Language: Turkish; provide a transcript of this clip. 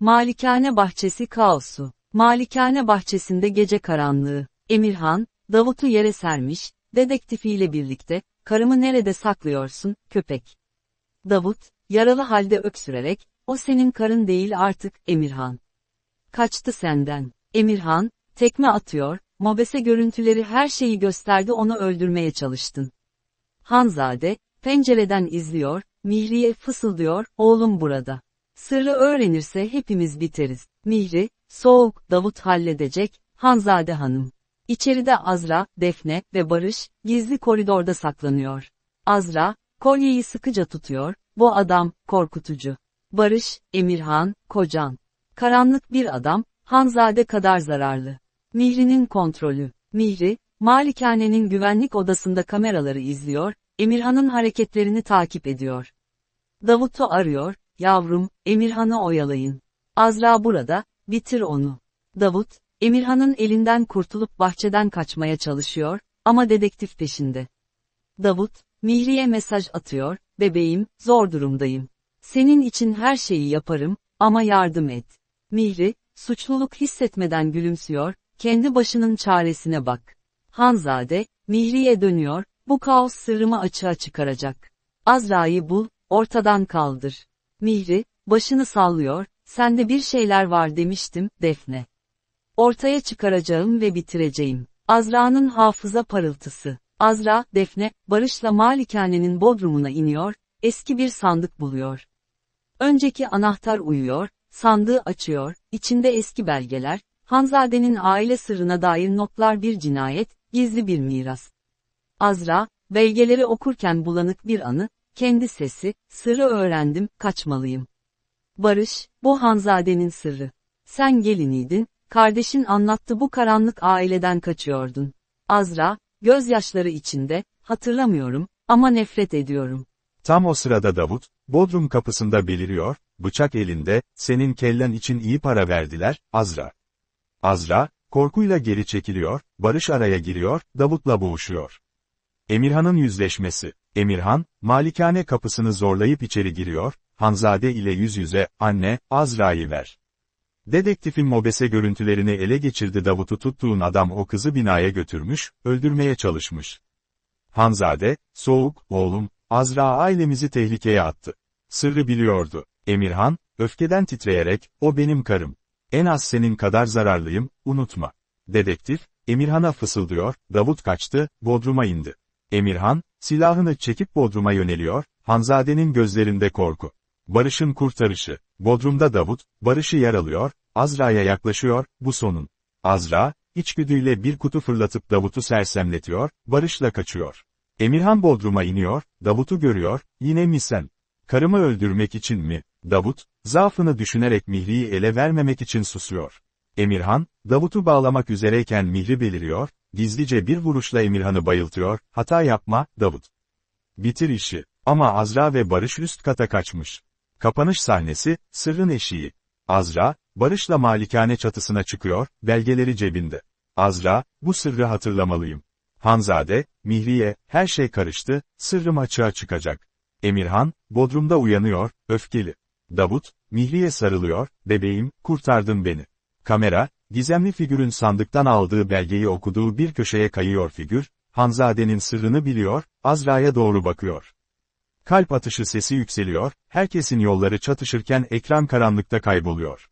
Malikane bahçesi kaosu. Malikane bahçesinde gece karanlığı. Emirhan, Davut'u yere sermiş, dedektifiyle birlikte, karımı nerede saklıyorsun, köpek? Davut, yaralı halde öksürerek, o senin karın değil artık, Emirhan. Kaçtı senden. Emirhan, tekme atıyor, mobese görüntüleri her şeyi gösterdi onu öldürmeye çalıştın. Hanzade, pencereden izliyor, Mihri'ye fısıldıyor, oğlum burada. Sırrı öğrenirse hepimiz biteriz. Mihri, soğuk, Davut halledecek, Hanzade hanım. İçeride Azra, Defne ve Barış, gizli koridorda saklanıyor. Azra, kolyeyi sıkıca tutuyor, bu adam, korkutucu. Barış, Emirhan, kocan. Karanlık bir adam, Hanzade kadar zararlı. Mihri'nin kontrolü. Mihri, Malikane'nin güvenlik odasında kameraları izliyor, Emirhan'ın hareketlerini takip ediyor. Davut'u arıyor, yavrum, Emirhan'ı oyalayın. Azra burada, bitir onu. Davut, Emirhan'ın elinden kurtulup bahçeden kaçmaya çalışıyor, ama dedektif peşinde. Davut, Mihri'ye mesaj atıyor, bebeğim, zor durumdayım. Senin için her şeyi yaparım, ama yardım et. Mihri, suçluluk hissetmeden gülümsüyor, kendi başının çaresine bak. Hanzade, Mihri'ye dönüyor, bu kaos sırrımı açığa çıkaracak. Azra'yı bul, ortadan kaldır. Mihri, başını sallıyor, sende bir şeyler var demiştim, Defne. Ortaya çıkaracağım ve bitireceğim. Azra'nın hafıza parıltısı. Azra, Defne, Barış'la Malikane'nin bodrumuna iniyor, eski bir sandık buluyor. Önceki anahtar uyuyor, sandığı açıyor, içinde eski belgeler, Hanzade'nin aile sırrına dair notlar bir cinayet, gizli bir miras. Azra, belgeleri okurken bulanık bir anı, kendi sesi, sırrı öğrendim, kaçmalıyım. Barış, bu Hanzade'nin sırrı. Sen geliniydin, kardeşin anlattı bu karanlık aileden kaçıyordun. Azra, gözyaşları içinde, hatırlamıyorum, ama nefret ediyorum. Tam o sırada Davut, Bodrum kapısında beliriyor, bıçak elinde, senin kellen için iyi para verdiler, Azra. Azra, korkuyla geri çekiliyor, Barış araya giriyor, Davut'la boğuşuyor. Emirhan'ın yüzleşmesi. Emirhan, malikane kapısını zorlayıp içeri giriyor, Hanzade ile yüz yüze, anne, Azra'yı ver. Dedektifin mobese görüntülerini ele geçirdi Davut'u tuttuğun adam o kızı binaya götürmüş, öldürmeye çalışmış. Hanzade, soğuk, oğlum, Azra ailemizi tehlikeye attı. Sırrı biliyordu. Emirhan, öfkeden titreyerek, o benim karım. En az senin kadar zararlıyım, unutma. Dedektif, Emirhan'a fısıldıyor, Davut kaçtı, Bodrum'a indi. Emirhan, silahını çekip Bodrum'a yöneliyor, Hanzade'nin gözlerinde korku. Barış'ın kurtarışı. Bodrum'da Davut, Barış'ı yaralıyor, Azra'ya yaklaşıyor, bu sonun. Azra, içgüdüyle bir kutu fırlatıp Davut'u sersemletiyor, Barış'la kaçıyor. Emirhan Bodrum'a iniyor, Davut'u görüyor, yine mi sen? Karımı öldürmek için mi? Davut, zaafını düşünerek Mihri'yi ele vermemek için susuyor. Emirhan, Davut'u bağlamak üzereyken Mihri beliriyor, gizlice bir vuruşla Emirhan'ı bayıltıyor, hata yapma, Davut. Bitir işi. Ama Azra ve Barış üst kata kaçmış. Kapanış sahnesi, sırrın eşiği. Azra, Barış'la malikane çatısına çıkıyor, belgeleri cebinde. Azra, bu sırrı hatırlamalıyım. Hanzade, Mihriye, her şey karıştı, sırrım açığa çıkacak. Emirhan, Bodrum'da uyanıyor, öfkeli. Davut, Mihriye sarılıyor, bebeğim, kurtardın beni. Kamera, gizemli figürün sandıktan aldığı belgeyi okuduğu bir köşeye kayıyor figür, Hanzade'nin sırrını biliyor, Azra'ya doğru bakıyor. Kalp atışı sesi yükseliyor, herkesin yolları çatışırken ekran karanlıkta kayboluyor.